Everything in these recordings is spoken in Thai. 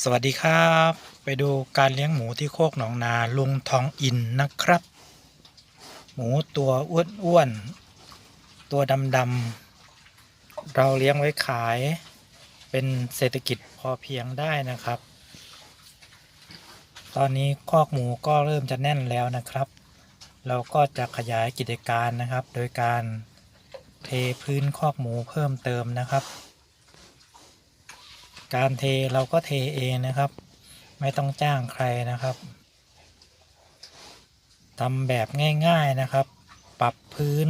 สวัสดีครับ ไปดูการเลี้ยงหมูที่โคกหนองนาลุงทองอินนะครับ หมูตัวอ้วนๆตัวดำๆเราเลี้ยงไว้ขาย เป็นเศรษฐกิจพอเพียงได้นะครับ ตอนนี้คอกหมูก็เริ่มจะแน่นแล้วนะครับ เราก็จะขยายกิจการนะครับ โดยการเทพื้นคอกหมูเพิ่มเติมนะครับ การเทเราก็เทเองนะครับ ไม่ต้องจ้างใครนะครับทำแบบง่ายๆนะครับ ปรับพื้น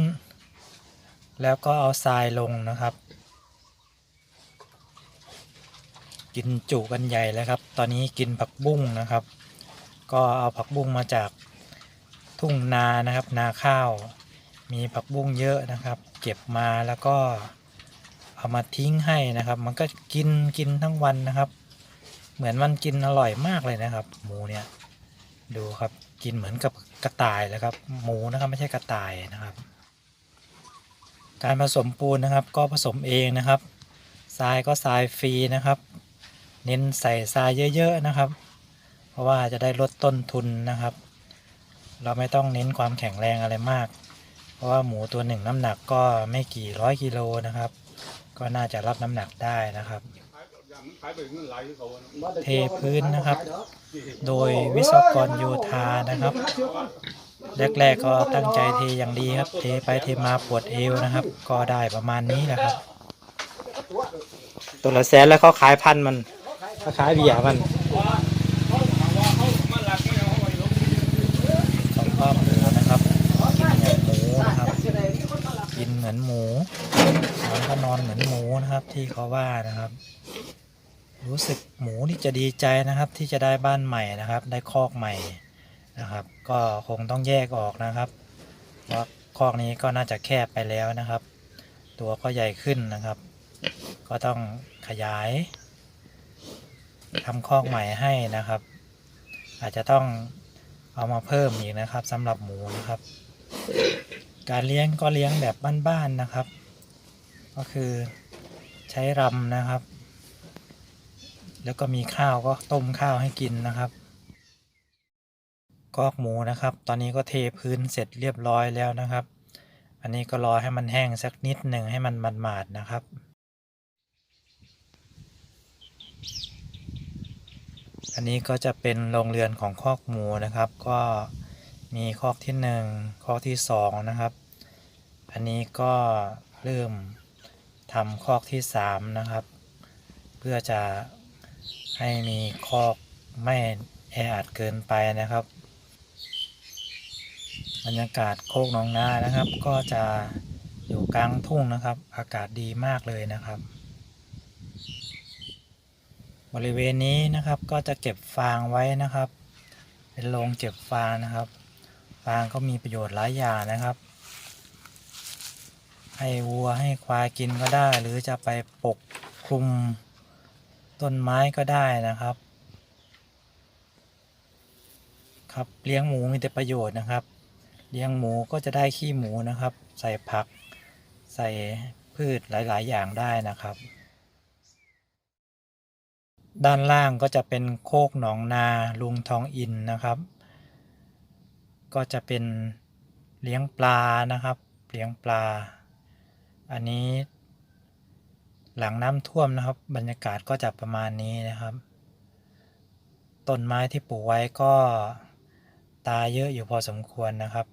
แล้วก็เอาทรายลงนะครับ กินจุกันใหญ่แล้วครับ ตอนนี้กินผักบุ้งนะครับ ก็เอาผักบุ้งมาจากทุ่งนานะครับ นาข้าว มีผักบุ้งเยอะนะครับ เก็บมาแล้วก็ เอามาทิ้งให้นะครับ มันก็กินกินทั้งวันนะครับ เหมือนมันกินอร่อยมากเลยนะครับ หมูเนี่ยดูครับกินเหมือนกับกระต่ายเลยครับ หมูนะครับไม่ใช่กระต่ายนะครับ การผสมปูนนะครับ ก็ผสมเองนะครับทรายก็ทรายฟรีนะครับ เน้นใส่ทรายเยอะๆนะครับ เพราะว่าจะได้ลดต้นทุนนะครับ เราไม่ต้องเน้นความแข็งแรงอะไรมาก เพราะว่าหมูตัวหนึ่งน้ำหนักก็ไม่กี่ร้อยกิโลนะครับ ก็น่าจะรับน้ำหนักได้นะครับ เทพื้นนะครับ โดยวิศวกรโยธานะครับแรกๆก็ตั้งใจเทอย่างดีครับ เทไปเทมาปวดเอวนะครับ ก็ได้ประมาณนี้นะครับตัวละแสนแล้วเขาขายพันมันเขาขายเบียร์มันต้องข้อหมูนะครับกินเหมือนหมูนะครับ กินเหมือนหมูนอนก็นอนเหมือนหมูนะครับที่เขาว่านะครับ รู้สึกหมูนี่จะดีใจนะครับ ที่จะได้บ้านใหม่นะครับ ได้คอกใหม่นะครับ ก็คงต้องแยกออกนะครับเพราะคอกนี้ก็น่าจะแคบไปแล้วนะครับ ตัวก็ใหญ่ขึ้นนะครับ ก็ต้องขยายทำคอกใหม่ให้นะครับ อาจจะต้องเอามาเพิ่มอีกนะครับสำหรับหมูนะครับ การเลี้ยงก็เลี้ยงแบบบ้านๆนะครับ ก็คือใช้รำนะครับ แล้วก็มีข้าวก็ต้มข้าวให้กินนะครับกอกหมูนะครับ ตอนนี้ก็เทพื้นเสร็จเรียบร้อยแล้วนะครับ อันนี้ก็รอให้มันแห้งสักนิดหนึ่งให้มันหมาดๆนะครับอันนี้ก็จะเป็นโรงเรือนของคอกหมูนะครับ ก็ มีคอกที่หนึ่งคอกที่สองนะครับ อันนี้ก็เริ่มทำคอกที่สามนะครับ เพื่อจะให้มีคอกไม่แออัดเกินไปนะครับบรรยากาศโคกหนองนานะครับ ก็จะอยู่กลางทุ่งนะครับ อากาศดีมากเลยนะครับ บริเวณนี้นะครับก็จะเก็บฟางไว้นะครับ เป็นโรงเก็บฟางนะครับ ฟางก็มีประโยชน์หลายอย่างนะครับ ให้วัวให้ควายกินก็ได้ หรือจะไปปกคลุมต้นไม้ก็ได้นะครับ ครับเลี้ยงหมูมีแต่ประโยชน์นะครับ เลี้ยงหมูก็จะได้ขี้หมูนะครับ ใส่ผัก ใส่พืชหลาย ๆ อย่างได้นะครับด้านล่างก็จะเป็นโคกหนองนาลุงทองอินนะครับ ก็จะเป็นเลี้ยงปลานะครับ เลี้ยงปลา อันนี้หลังน้ำท่วมนะครับ บรรยากาศก็จะประมาณนี้นะครับ ต้นไม้ที่ปลูกไว้ก็ตายเยอะอยู่พอสมควรนะครับ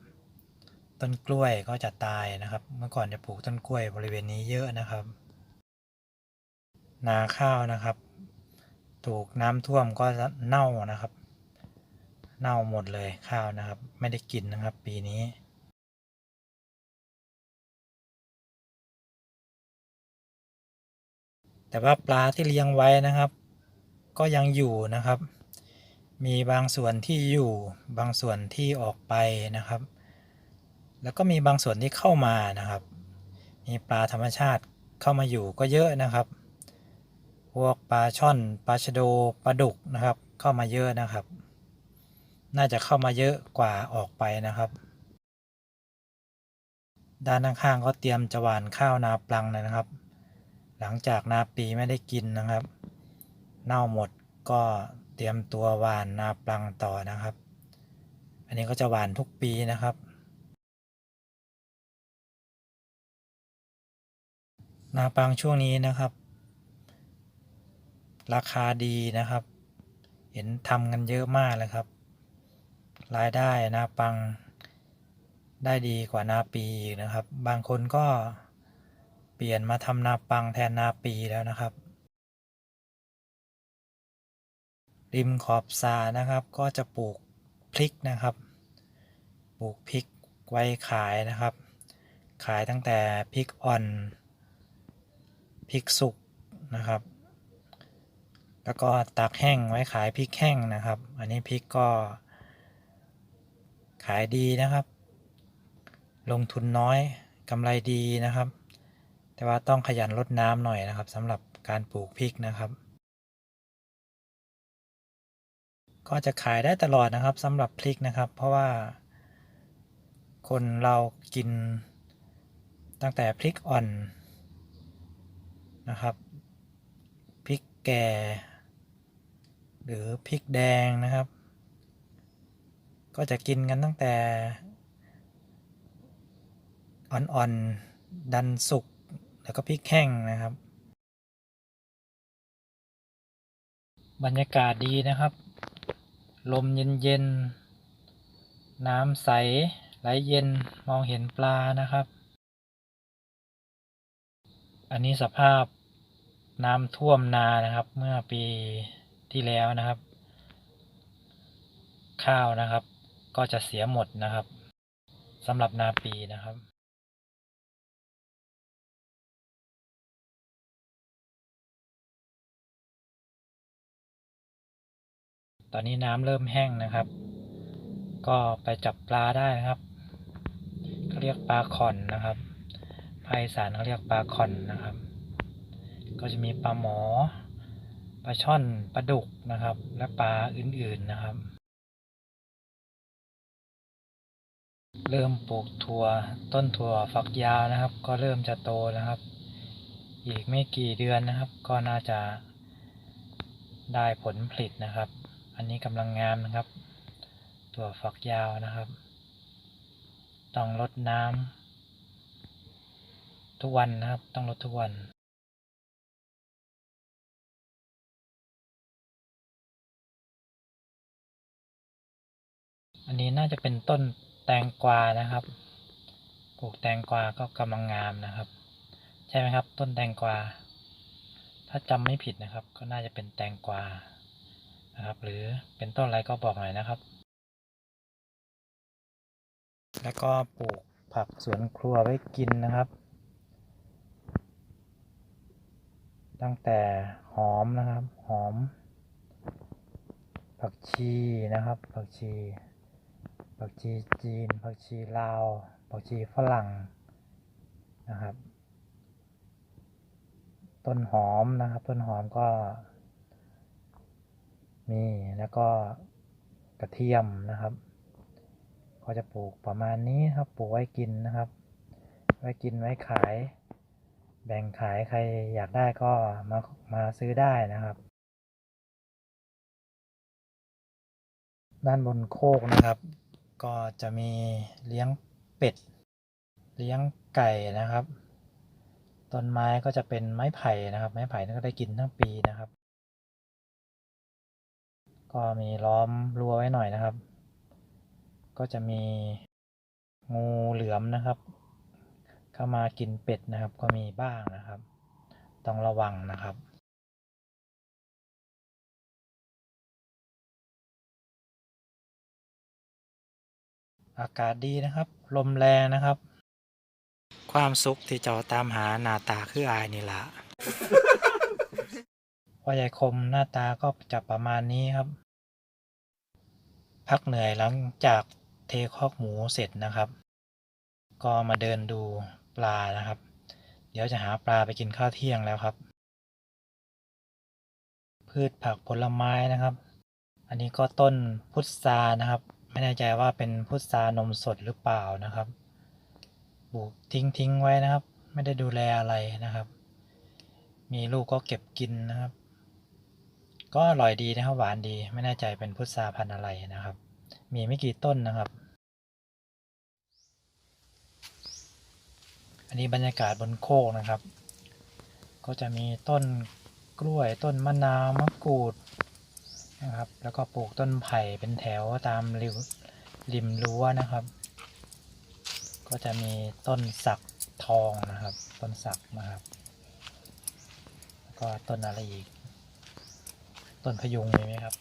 ต้นกล้วยก็จะตายนะครับ เมื่อก่อนจะปลูกต้นกล้วยบริเวณนี้เยอะนะครับ นาข้าวนะครับ ถูกน้ำท่วมก็เน่านะครับ เน่าหมดเลยข้าวนะครับ ไม่ได้กินนะครับ ปีนี้แต่ว่าปลาที่เลี้ยงไว้นะครับ ก็ยังอยู่นะครับ มีบางส่วนที่อยู่บางส่วนที่ออกไปนะครับ แล้วก็มีบางส่วนที่เข้ามานะครับ มีปลาธรรมชาติเข้ามาอยู่ก็เยอะนะครับ พวกปลาช่อนปลาชะโดปลาดุกนะครับ เข้ามาเยอะนะครับ น่าจะเข้ามาเยอะกว่าออกไปนะครับ ด้านข้างๆก็เตรียมจะหว่านข้าวนาปลังนะครับ หลังจากนาปีไม่ได้กินนะครับ เน่าหมดก็เตรียมตัวหว่านนาปลังต่อนะครับ อันนี้ก็จะหว่านทุกปีนะครับ นาปลังช่วงนี้นะครับ ราคาดีนะครับ เห็นทำกันเยอะมากเลยครับ รายได้นาปังได้ดีกว่านาปีอีกนะครับ บางคนก็เปลี่ยนมาทำนาปังแทนนาปีแล้วนะครับ ริมขอบสานะครับก็จะปลูกพริกนะครับ ปลูกพริกไว้ขายนะครับ ขายตั้งแต่พริกอ่อนพริกสุกนะครับ แล้วก็ตากแห้งไว้ขายพริกแห้งนะครับ อันนี้พริกก็ ขายดีนะครับ ลงทุนน้อยกำไรดีนะครับ แต่ว่าต้องขยันรดน้ำหน่อยนะครับสำหรับการปลูกพริกนะครับ ก็จะขายได้ตลอดนะครับสำหรับพริกนะครับ เพราะว่า คนเรากินตั้งแต่พริกอ่อนนะครับพริกแก่ หรือพริกแดงนะครับ ก็จะกินกันตั้งแต่อ่อนๆ ดันสุก แล้วก็พริกแห้งนะครับ บรรยากาศดีนะครับ ลมเย็นๆ น้ำใส ไหลเย็นมองเห็นปลานะครับ อันนี้สภาพน้ำท่วมนานะครับ เมื่อปีที่แล้วนะครับ ข้าวนะครับ ก็จะเสียหมดนะครับสำหรับนาปีนะครับตอนนี้น้ำเริ่มแห้งนะครับ ก็ไปจับปลาได้นะครับเขาเรียกปลาขอนนะครับภาคอีสานเขาเรียกปลาขอนนะครับ ก็จะมีปลาหมอ ปลาช่อน ปลาดุกนะครับ และปลาอื่นๆนะครับ เริ่มปลูกถั่วต้นถั่วฝักยาวนะครับ ก็เริ่มจะโตนะครับ อีกไม่กี่เดือนนะครับ ก็น่าจะได้ผลผลิตนะครับ อันนี้กำลังงามนะครับ ถั่วฝักยาวนะครับ ต้องรดน้ำทุกวันนะครับ ต้องรดทุกวันอันนี้น่าจะเป็นต้น แตงกวานะครับ ปลูกแตงกวาก็กำลังงามนะครับ ใช่ไหมครับ ต้นแตงกวา ถ้าจำไม่ผิดนะครับ ก็น่าจะเป็นแตงกวานะครับ หรือเป็นต้นอะไรก็บอกหน่อยนะครับ แล้วก็ปลูกผักสวนครัวไว้กินนะครับ ตั้งแต่หอมนะครับ หอม ผักชีนะครับ ผักชี ผักชีจีน ผักชีลาว ผักชีฝรั่งนะครับ ต้นหอมนะครับ ต้นหอมก็มีแล้วก็กระเทียมนะครับ ก็จะปลูกประมาณนี้ครับ ปลูกไว้กินนะครับ ไว้กินไว้ขาย แบ่งขายใครอยากได้ก็มามาซื้อได้นะครับ ด้านบนโคกนะครับ ก็จะมีเลี้ยงเป็ด เลี้ยงไก่นะครับ ต้นไม้ก็จะเป็นไม้ไผ่นะครับ ไม้ไผ่นี่ก็ได้กินทั้งปีนะครับ ก็มีล้อมรั้วไว้หน่อยนะครับ ก็จะมีงูเหลือมนะครับ เข้ามากินเป็ดนะครับ ก็มีบ้างนะครับ ต้องระวังนะครับ อากาศดีนะครับ ลมแรงนะครับ ความสุขที่เจ้าตามหาหน้าตาคืออายนี่ละพ่อใหญ่คมหน้าตาก็จะประมาณนี้ครับ พักเหนื่อยหลังจากเทคอกหมูเสร็จนะครับ ก็มาเดินดูปลานะครับ เดี๋ยวจะหาปลาไปกินข้าวเที่ยงแล้วครับ พืชผักผลไม้นะครับ อันนี้ก็ต้นพุทรานะครับ ไม่แน่ใจว่าเป็นพุทรานมสดหรือเปล่านะครับปลูกทิ้งทิ้งไว้นะครับ ไม่ได้ดูแลอะไรนะครับ มีลูกก็เก็บกินนะครับ ก็อร่อยดีนะครับ หวานดี ไม่แน่ใจเป็นพุทราพันธุ์อะไรนะครับ มีไม่กี่ต้นนะครับ อันนี้บรรยากาศบนโคกนะครับ ก็จะมีต้นกล้วยต้นมะนาวมะกรูด นะครับ แล้วก็ปลูกต้นไผ่เป็นแถวตามริมริมรั้วนะครับ ก็จะมีต้นสักทองนะครับ ต้นสักนะครับแล้วก็ต้นอะไรอีก ต้นพยุงมีไหมครับ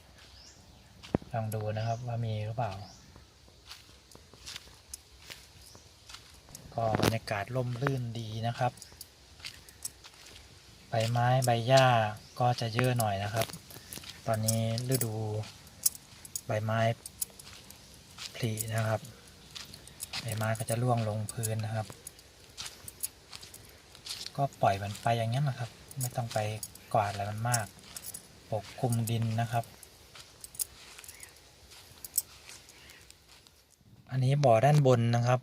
ลองดูนะครับว่ามีหรือเปล่า ก็บรรยากาศร่มรื่นดีนะครับ ใบไม้ใบหญ้าก็จะเยอะหน่อยนะครับ ตอนนี้ฤดูใบไม้ผลินะครับ ใบไม้ก็จะร่วงลงพื้นนะครับ ก็ปล่อยมันไปอย่างนี้นนะครับ ไม่ต้องไปกวาดอะไรมันมาก ปกคลุมดินนะครับ อันนี้บ่อด้านบนนะครับ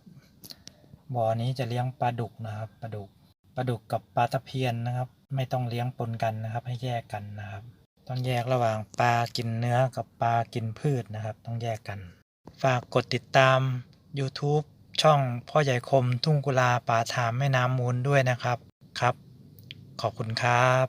บ่อนี้จะเลี้ยงปลาดุกนะครับปลาดุกปลาดุกกับปลาตะเพียนนะครับ ไม่ต้องเลี้ยงปนกันนะครับ ให้แยกกันนะครับ ต้องแยกระหว่างปลากินเนื้อกับปลากินพืชนะครับ ต้องแยกกัน ฝากกดติดตาม YouTube ช่องพ่อใหญ่คมทุ่งกุลาป่าถามแม่น้ำมูลด้วยนะครับครับ ขอบคุณครับ